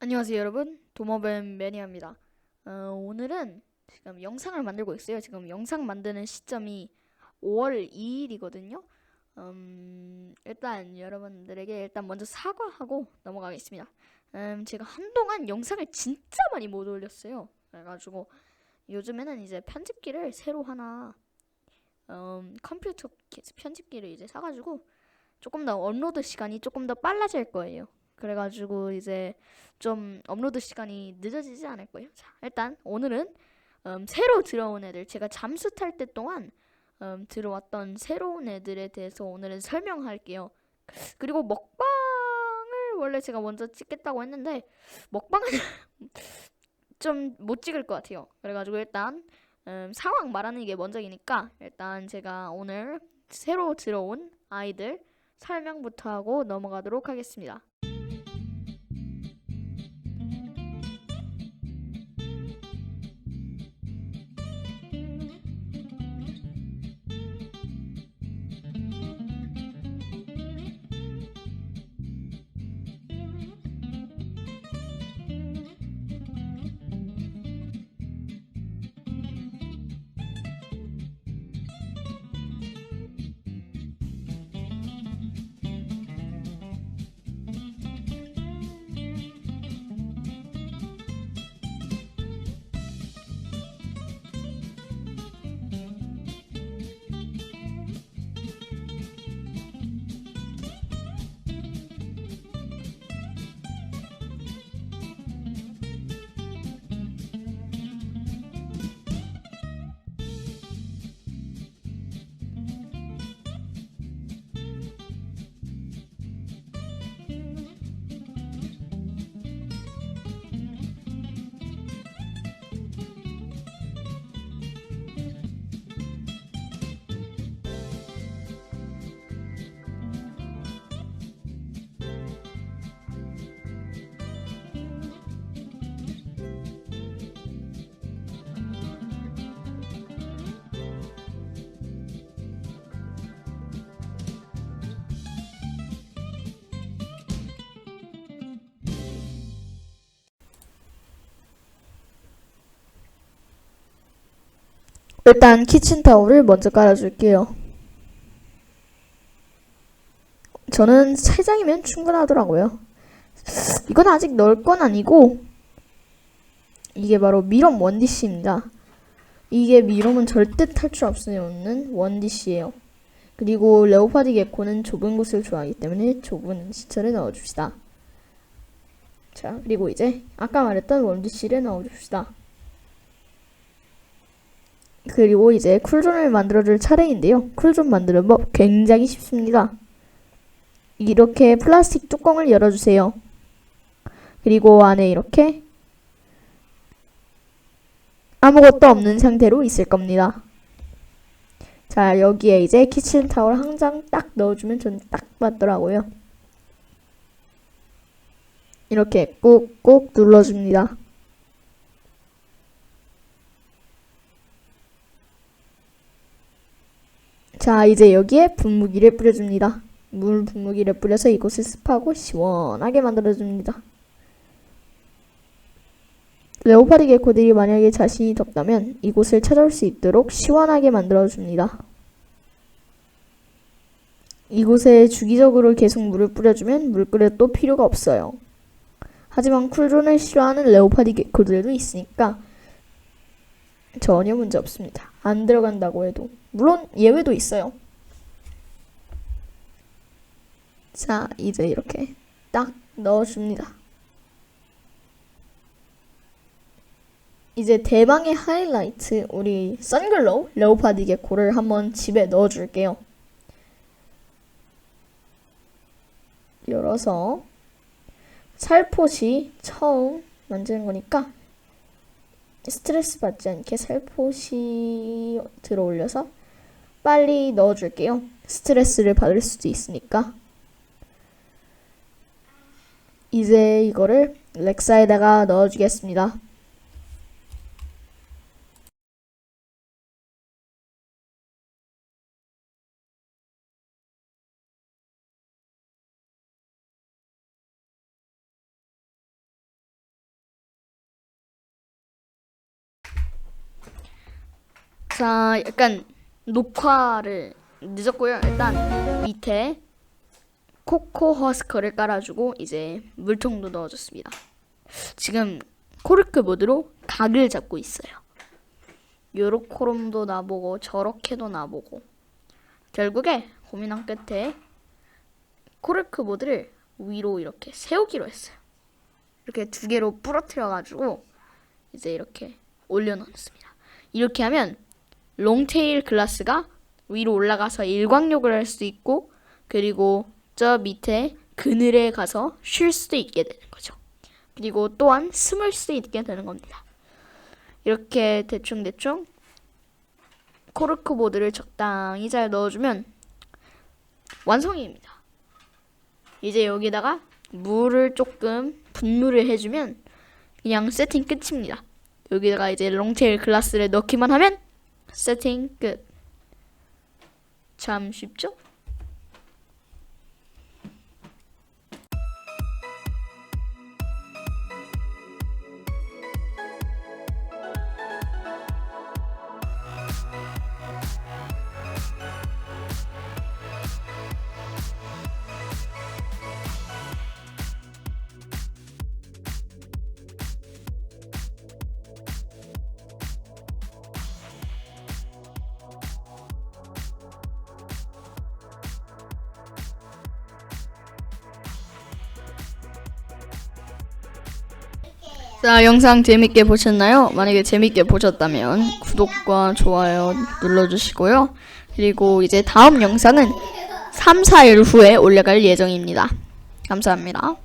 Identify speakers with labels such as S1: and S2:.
S1: 안녕하세요 여러분. 도마뱀 매니아입니다. 어, 오늘은 지금 영상을 만들고 있어요. 지금 영상 만드는 시점이 5월 2일이거든요. 음, 일단 여러분들에게 일단 먼저 사과하고 넘어가겠습니다. 음, 제가 한동안 영상을 진짜 많이 못 올렸어요. 그래가지고 요즘에는 이제 편집기를 새로 하나 음, 컴퓨터 기- 편집기를 이제 사가지고 조금 더 업로드 시간이 조금 더 빨라질 거예요 그래가지고 이제 좀 업로드 시간이 늦어지지 않을 거예요. 자, 일단 오늘은 음, 새로 들어온 애들 제가 잠수 탈 때 동안 음, 들어왔던 새로운 애들에 대해서 오늘은 설명할게요. 그리고 먹방을 원래 제가 먼저 찍겠다고 했는데 먹방은 좀 못 찍을 것 같아요. 그래가지고 일단 음, 상황 말하는 게 먼저이니까 일단 제가 오늘 새로 들어온 아이들 설명부터 하고 넘어가도록 하겠습니다. 일단 키친타올을 먼저 깔아줄게요. 저는 3장이면 충분하더라고요. 이건 아직 넣을 건 아니고 이게 바로 미럼 원디시입니다. 이게 미럼은 절대 탈출 없는 원디시예요. 그리고 레오파드 게코는 좁은 곳을 좋아하기 때문에 좁은 시체를 넣어줍시다. 자, 그리고 이제 아까 말했던 원디시를 넣어줍시다. 그리고 이제 쿨존을 만들어줄 차례인데요. 쿨존 만드는 법 굉장히 쉽습니다. 이렇게 플라스틱 뚜껑을 열어주세요. 그리고 안에 이렇게 아무것도 없는 상태로 있을 겁니다. 자, 여기에 이제 키친타월 한 장 딱 넣어주면 전 딱 맞더라고요. 이렇게 꾹꾹 눌러줍니다. 자, 이제 여기에 분무기를 뿌려줍니다. 물 분무기를 뿌려서 이곳을 습하고 시원하게 만들어줍니다. 레오파드 개코들이 만약에 자신이 덥다면 이곳을 찾아올 수 있도록 시원하게 만들어줍니다. 이곳에 주기적으로 계속 물을 뿌려주면 물그릇도 필요가 없어요. 하지만 쿨존을 싫어하는 레오파드 개코들도 있으니까 전혀 문제 없습니다. 안 들어간다고 해도. 물론 예외도 있어요. 자, 이제 이렇게 딱 넣어줍니다. 이제 대망의 하이라이트 우리 선글로우 레오파드 게코를 한번 집에 넣어줄게요. 열어서 살포시 처음 만지는 거니까 스트레스 받지 않게 살포시 들어 올려서 빨리 넣어줄게요. 스트레스를 받을 수도 있으니까. 이제 이거를 렉사에다가 넣어주겠습니다. 자, 약간 녹화를 늦었고요. 일단 밑에 코코 허스커를 깔아주고 이제 물통도 넣어줬습니다. 지금 코르크 모드로 각을 잡고 있어요. 요렇게롬도 나보고 저렇게도 나보고 결국에 고민한 끝에 코르크 모드를 위로 이렇게 세우기로 했어요. 이렇게 두 개로 부러뜨려 가지고 이제 이렇게 올려놓습니다. 이렇게 하면 롱테일 글라스가 위로 올라가서 일광욕을 할 수 있고 그리고 저 밑에 그늘에 가서 쉴 수도 있게 되는 거죠. 그리고 또한 숨을 수 있게 되는 겁니다. 이렇게 대충대충 코르크 보드를 적당히 잘 넣어주면 완성입니다. 이제 여기다가 물을 조금 분무를 해주면 그냥 세팅 끝입니다. 여기다가 이제 롱테일 글라스를 넣기만 하면 세팅 끝. 참 쉽죠? 자, 영상 재밌게 보셨나요? 만약에 재밌게 보셨다면 구독과 좋아요 눌러주시고요. 그리고 이제 다음 영상은 3, 4일 후에 올라갈 예정입니다. 감사합니다.